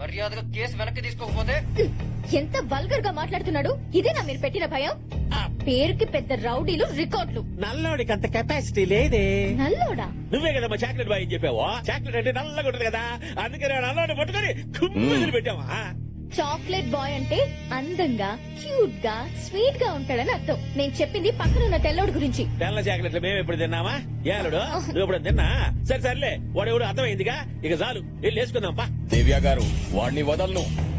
మర్యాదగా కేసు వెనక్కి తీసుకోకపోతే? ఎంత వల్గర్గా మాట్లాడుతున్నాడు ఇదేనా మీరు పెట్టిన భయం? పేరుకి పెద్ద రౌడీలు రికార్డులు. నల్లోడికి అంత కెపాసిటీ లేదే. నల్లోడా? నువ్వే కదా మా చాక్లెట్ బాయ్ చెప్పావు? చాక్లెట్ అంటే నల్లగా ఉంటది కదా. అందుకే నేను నల్లోడి పట్టుకొని కుమ్మని పెట్టావా చాక్లెట్ బాయ్ అంటే అందంగా క్యూట్గా స్వీట్గా ఉంటాడని అర్థం. నేను చెప్పింది పక్కన ఉన్న తెల్లోడు గురించి. తెల్ల చాక్లెట్లు మేము ఎప్పుడు తిన్నామా? ఏలుడు నువ్వు ఎప్పుడు తిన్నా? సరే సర్లే. వాడు ఎవడు అర్థమైందిగా? ఇక చాలు. వెళ్ళి వేసుకుందాం పా. దివ్య గారు వాడిని వదలను.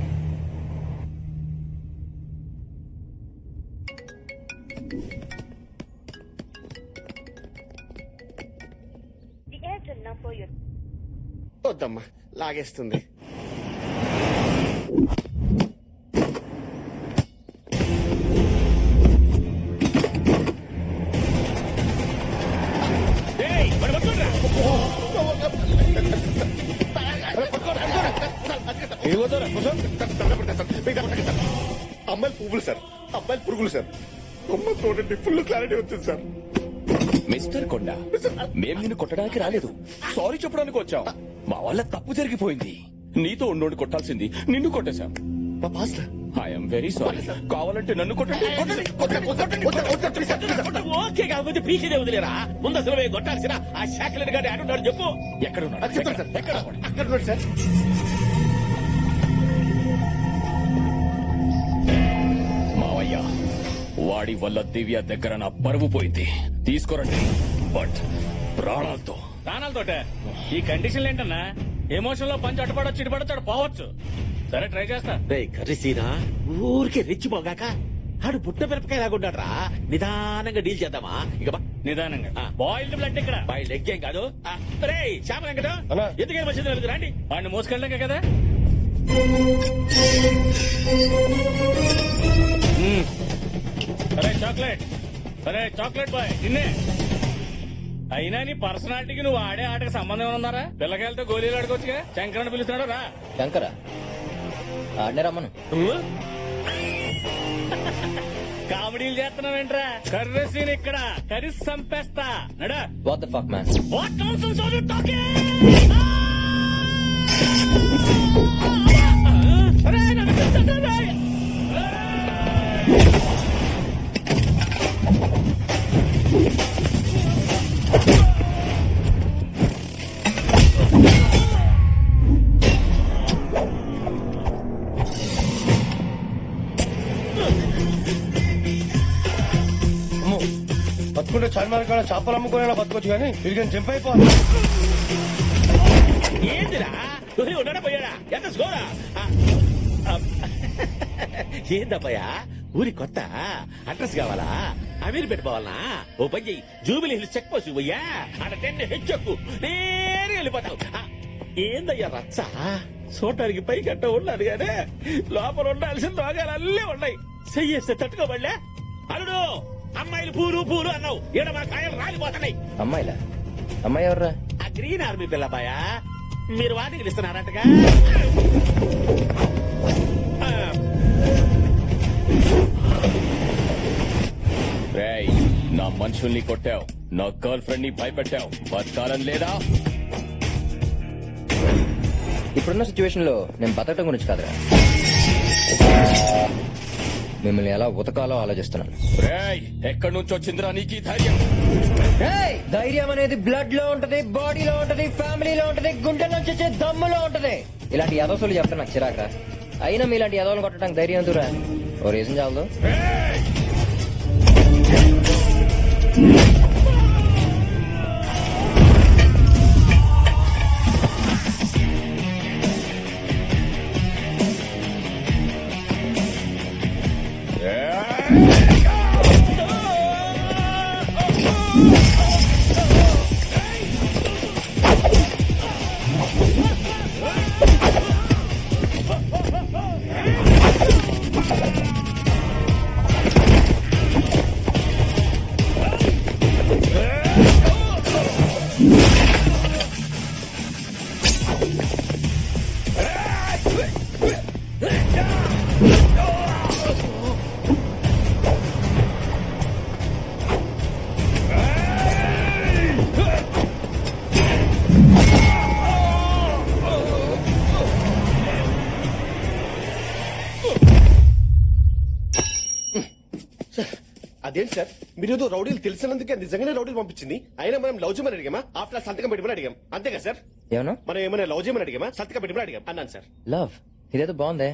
వద్దమ్మా లాగేస్తుంది. అమ్మాయిలు పువ్వులు సార్. అమ్మాయిలు పురుగులు సార్. బొమ్మ చూడండి ఫుల్ క్లారిటీ వచ్చింది సార్. మిస్టర్ కొండ మేం నిన్ను కొట్టడానికి రాలేదు. సారీ చెప్పడానికి వచ్చాం. మా వల్ల తప్పు జరిగిపోయింది. నీతో ఉండి కొట్టాల్సింది నిన్ను కొట్టేశాం మా పాస్ ఐఎమ్ వెరీ సారీ కావాలంటే నన్ను కొట్టండి కొట్టండి. ఓకే కాకపోతే పీకేదే వదిలేరా ముందు అసలు కొట్టాల్సిన ఆ చాక్లెట్ గారి ఆడున్నాడు చెప్పు ఎక్కడ ఉన్నాడు సార్ మావయ్య వాడి వల్ల దివ్య దగ్గర నా పరువు పోయింది తీసుకురండి బట్ ప్రాణాలతో ప్రాణాలతోటే ఈ కండిషన్లు ఏంటన్నా ఎమోషన్లో పంచి అటుపడొచ్చు ఇటుపడొచ్చు పోవచ్చు సరే ట్రై చేస్తా. రే కర్రీసీనా ఊరికే రెచ్చిపోగాక ఆడు పుట్ట మిరపకాయ లాగుంటాడు రా నిదానంగా డీల్ చేద్దామా? ఇక బా. నిదానంగా. ఆ. బాయిల్డ్ బ్లడ్ ఇక్కడ. బాయ్ లెగ్ ఏం కాదు. రే శ్యామ వెంకటం. ఎందుకని మంచిది లేదు రండి. వాడిని మోసుకెళ్ళాక కదా? మ్మ్. సరే చాక్లెట్. సరే చాక్లెట్ బాయ్ నిన్నే. అయినా నీ పర్సనాలిటీకి నువ్వు ఆడే ఆటకి సంబంధం ఉన్నారా పిల్లకాయలతో గోళీలు ఆడుకోవచ్చుగా? శంకరని పిలుస్తున్నాడు రా. శంకర? ఆడనే రమ్మను. కామెడీలు చేస్తున్నావేంట్రా? కర్రీ సీన్ ఇక్కడ. కర్రీ సంపేస్తా. Nada. What the fuck man What nonsense are బతుకుంటే చార్మార్ కాడ చేపలు అమ్ముకునే బతకొచ్చు కానీ తిరిగి జంప్ అయిపోవాలి ఏంటిరా నువ్వు ఉన్నాడా పోయాడా? ఎంత స్కోరా? ఏందబ్బయ్యా? ఊరి కొత్త? అడ్రస్ కావాలా? అమీర్ పెట్టుకోవాలనా ఓ పని చెయ్యి. జూబిలీ హిల్స్ చెక్ పోసి పోయ్యా. అక్కడ టెన్ హెచ్చొక్కు నేరుగా వెళ్ళిపోతావు ఏందయ్యా రచ్చ? చూడటానికి పైకి అట్ట ఉన్నది కానీ లోపల ఉండాల్సిన రోగాలు అల్లే ఉన్నాయి. చెయ్యేస్తే తట్టుకోబడలే అల్లుడు అమ్మాయిలు పూలు పూలు అన్నావు. ఈడ మా కాయలు రాలిపోతున్నాయి. అమ్మాయిలా? అమ్మాయి ఎవర్రా? ఆ గ్రీన్ ఆర్మీ పిల్లబాయా మీరు వాటికి ఇస్తున్నారంటగా రేయ్ నా మనుషుల్ని కొట్టావు. నా గర్ల్ ఫ్రెండ్ని భయపెట్టావు. బతకాలని లేదా? ఇప్పుడున్న సిచ్యువేషన్లో నేను బతకడం గురించి కాదురా. మిమ్మల్ని ఎలా ఉతకాలో ఆలోచిస్తున్నాను. రేయ్ ఎక్కడి నుంచి వచ్చిందిరా నీకు ధైర్యం? ఏయ్! ధైర్యం అనేది బ్లడ్లో ఉంటది బాడీలో ఉంటది ఫ్యామిలీలో ఉంటది గుండెలో వచ్చే దమ్ములో ఉంటది. ఇలాంటి యదోసులు చెప్తే నాకు చిరాకరా అయినా మీలాంటి యదోలు కొట్టడానికి ధైర్యం ఎందుకురా? ఓ రీజన్ చాలదు. అదేంటి సార్? మీరు ఏదో రౌడీలు తెలిసినందుకే నిజంగానే రౌడీలు పంపించింది. అయినా మనం లవ్ చేయమని అడిగామా? ఆఫ్టర్ సంతకం పెట్టమని అడిగాం. అంతేగా సార్? ఏమన్నా మనం ఏమైనా లవ్ చేయమని అడిగామా? సంతకం పెట్టమని అడిగాం. అన్నాను సార్. లవ్? ఇదేదో బాగుందే.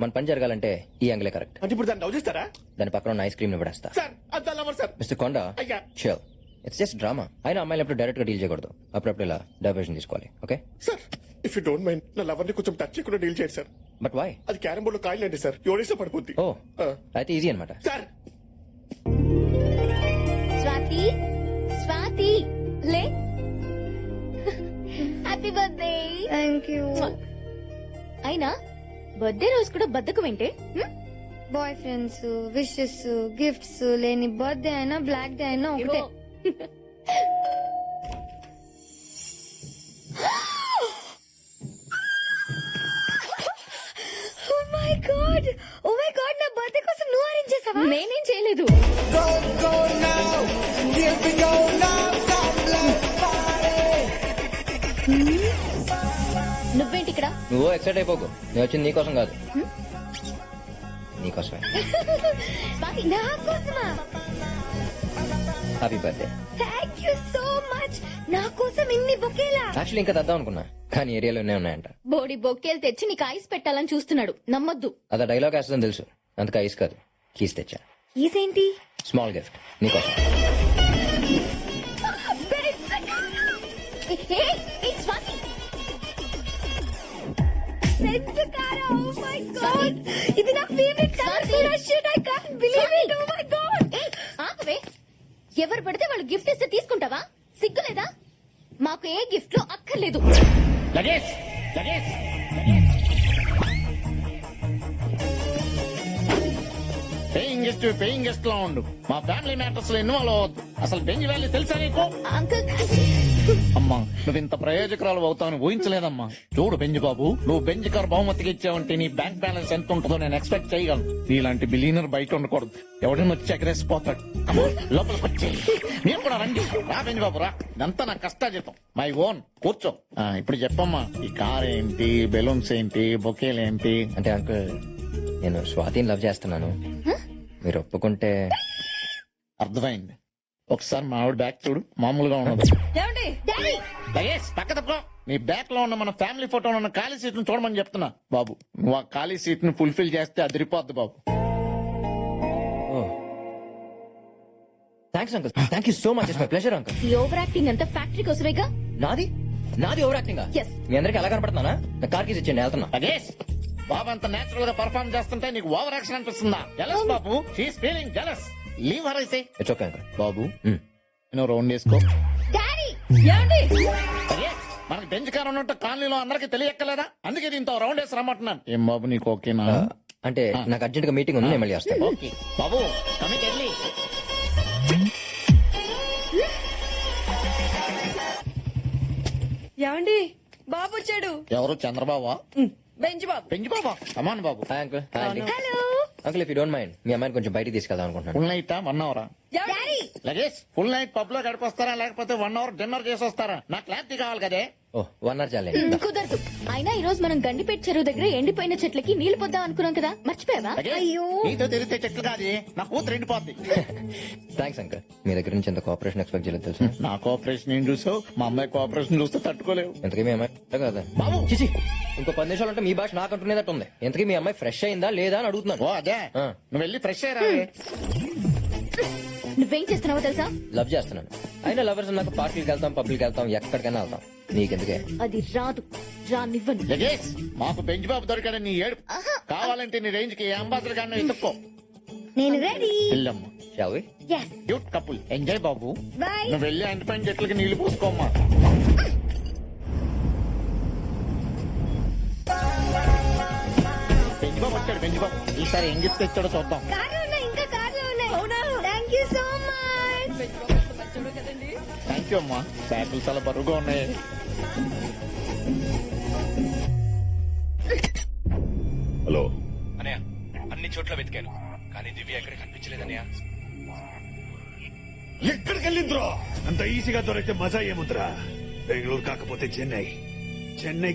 మన పని జరగాలంటే ఈ యాంగిలే కరెక్ట్. అంటే ఇప్పుడు దాన్ని లవ్ చేస్తారా? దాని పక్కన ఉన్న ఐస్ క్రీమ్ని పడేస్తా సార్ అంత లవర్ సార్. మిస్టర్ కొండ అయ్యా. షూర్ ఇట్స్ జస్ట్ డ్రామా అయినా అమ్మాయిలు ఎప్పుడు డైరెక్ట్గా డీల్ చేయకూడదు. అప్పుడప్పుడు ఇలా డైవర్షన్ తీసుకోవాలి okay sir if you don't mind నా లవర్ని కొంచెం టచ్ చేయకుండా డీల్ చేయండి సార్. బట్ వై అది క్యారం బోర్డు కాయలు అంటే సార్. ఎవడేస్తే పడిపోద్ది. ఓ. అయితే ఈజీ అనమాట సార్ థ్యాంక్ యూ అయినా బర్త్డే రోజు కూడా బద్దకు వింటే బాయ్ ఫ్రెండ్స్ విషెస్ గిఫ్ట్స్ లేని బర్త్డే అయినా బ్లాక్ డే అయినా ఒకటే. నువ్వేంటి ఇక్కడ? నువ్వు ఎక్సైట్ అయిపోకు. నేను వచ్చింది నీకోసం కాదు. నీకోసమే నా కోసమా. Happy birthday thank you so much నా కోసం ఇన్ని బొకేలా? యాక్చువల్లీ ఇంకా తెద్దాం అనుకున్నా. కానీ ఏరియాలోనే ఉన్నాయంట. బోడి బొక్కేలు తెచ్చి నీకు ఐస్ పెట్టాలని చూస్తున్నాడు. నమ్మొద్దు. అదా డైలాగ్ వేస్తుందని తెలుసు. అందుకే ఐస్ కాదు. కీస్ తెచ్చా. ఈసేంటి స్మాల్ గిఫ్ట్ నీకోసం ఏ, ఏ, ఏ, Swathi red car? Oh my god ఇది నా ఫేవరెట్ కలర్ కూడా shit I can't believe it oh my god ఏ, ఆపవే ఎవరు పడితే వాళ్ళు గిఫ్ట్ ఇస్తే తీసుకుంటావా? సిగ్గులేదా మాకు ఏ గిఫ్ట్లో అక్కర్లేదు. Luggage paying guest paying guest లా ఉండు. మా ఫ్యామిలీ మ్యాటర్స్లో ఇన్వాల్వ్ అవ్వద్దు. అసలు బెంజ్ వ్యాలీ తెలుసా నీకు? అంకుల్ నువ్వు ఇంత ప్రయోజకురాలు అవుతావని ఊహించలేదమ్మా. చూడు బెంజ్ బాబు నువ్వు బెంజ్ కార్ బహుమతికి ఇచ్చావంటే నీ బ్యాంక్ బ్యాలెన్స్ ఎంత ఉంటుందో నేను ఎక్స్పెక్ట్ చేయగలను. నీలాంటి బిలీనర్ బయట ఉండకూడదు. ఎవడైనా వచ్చి ఎగరేసిపోతాడు. లోపలికి వచ్చి మీరు కూడా రండి. రా బెంజ్ బాబు రా. ఇదంతా నా కష్టాజీతం మై ఓన్ కూర్చో. ఆ, ఇప్పుడు చెప్పమ్మా. ఈ కార్ ఏంటి బెలూన్స్ ఏంటి బొకేలు ఏంటి? అంటే అంకుల్ నేను స్వాతిని లవ్ చేస్తున్నాను. మీరు ఒప్పుకుంటే అర్థమైంది. ఒకసారి మా ఆవిడ బ్యాక్ చూడు. మామూలుగా ఉన్నది డాడీ! దయేష్ పక్క తప్పుకో. నీ బ్యాక్లో ఉన్న మన ఫ్యామిలీ ఫోటోలో ఉన్న ఖాళీ సీట్ను చూడమని చెప్తున్నా. బాబు నువ్వు ఆ ఖాళీ సీట్ను ఫుల్ఫిల్ చేస్తే అదిరిపోద్ది బాబు. Thanks uncle thank you so much it's my pleasure uncle ఈ ఓవర్ యాక్టింగ్ అంతా ఫ్యాక్టరీ కోసమేగా? నాది? నాది ఓవర్ యాక్టింగ్ Yes. మీ అందరికి ఎలా కనపడుతున్నానా? నా కార్ కీస్ ఇచ్చేయండి వెళ్తున్నా. దయేష్ బాబు అంత నేచురల్గా పర్ఫార్మ్ చేస్తుంటే నీకు ఓవర్ యాక్షన్ అనిపిస్తుందా జలస్ బాబు. She's feeling jealous leave her అయితే ఇట్స్ ఓకే అంకుల్ బాబు. నువ్వు రౌండ్ వేసుకో దయేష్ మనకి బెంచ్ కార్ ఉన్నట్టు కాలనీలో అందరికి తెలియక్కలేదా అందుకే దీంతో రౌండ్ వేసి రమ్మంటున్నాను. ఏం బాబు నీకు ఓకేనా? అంటే నాకు అర్జెంట్గా మీటింగ్ ఉంది నేను మళ్ళీ వస్తాను ఓకే. బాబు కమిట్ వెళ్ళి. ఏమండి? బాబు వచ్చాడు. ఎవరు? చంద్రబాబు? బెంచ్ బాబు. పెంచి బాబా? కమాన్ బాబు. హాయ్ అంకుల్ హాయ్ అండి hello uncle if you don't mind మీ అమ్మాయిని కొంచెం బయటికి తీసుకెళ్దాం అనుకుంటున్నాను. నైట్ వన్ అవరా లగేజ్ ఫుల్ నైట్ పబ్లో గడిపొస్తారా? లేకపోతే వన్ అవర్ డిన్నర్ చేసి వస్తారా నాకు క్లారిటీ కావాలి కదే. ఓ వన్ అవర్ చాలే. కుదరదు. అయినా ఈ రోజు మనం గండిపేట చెరువు దగ్గర ఎండిపోయిన చెట్లకి నీళ్ళు పొద్దాం అనుకున్నాం కదా. మర్చిపోయావా? లగేజ్ నీతో తిరిగితే చెట్లు కాదు. నా కూతురు ఎండిపోద్ది. థ్యాంక్స్ అంకుల్ మీ దగ్గర నుంచి ఎంత కోఆపరేషన్ ఎక్స్పెక్ట్ చేయలేదు తెలుసు? నా కోఆపరేషన్ ఏం చూసావు? మా అమ్మాయి కోఆపరేషన్ చూస్తే తట్టుకోలేవు. ఎంతకీ మీ అమ్మాయి? ఫ్రెష్ కదా. బాబు. చిచి ఇంకో పది నిమిషాలు అంటే మీ భాష నాకు అంటున్నదట్టు ఉంది. ఎంతకీ మీ అమ్మాయి ఫ్రెష్ అయిందా లేదా అని అడుగుతున్నాను. ఓ అదే. ఆ. నువ్వు వెళ్ళి ఫ్రెష్ అయ్యరా నువ్వేం చేస్తున్నావో తెలుసా? లవ్ చేస్తున్నాను. అయినా లవర్స్ నాకు పార్టీకి వెళ్తాం పబ్లిక్ వెళ్తాం ఎక్కడికైనా వెళ్తాం. నీకెందుకే? అది రాదు. రానివ్వను. మాకు బెంచ్ బాబు దొరికాడని నీ ఏడు కావాలంటే నీ రేంజ్కి అంబాసిడర్ గారిని ఎత్తుక్కో నేను రెడీ. వెళ్ళమ్మా షాల్ వి ఎస్ క్యూట్ కపుల్ ఎంజాయ్ బాబు. నువ్వు వెళ్ళి అంటిపైన చెట్లకి నీళ్ళు పోసుకోమ్మా. బెంజిబాబు వచ్చాడు బెంజిబాబు ఈసారి ఏం గిఫ్ట్ తెచ్చాడో చూద్దాం. Thank you so much thank you అమ్మా. బ్యాగులు చాలా బరువుగా ఉన్నాయి. హలో. అనయ్య అన్ని చోట్ల వెతికాను. కానీ దివ్య ఎక్కడ కనిపించలేదన్నయ్య? ఎక్కడికి వెళ్ళిందిరో అంత ఈజీగా దొరికితే మజా ఏముందిరా? బెంగళూరు కాకపోతే చెన్నై. చెన్నై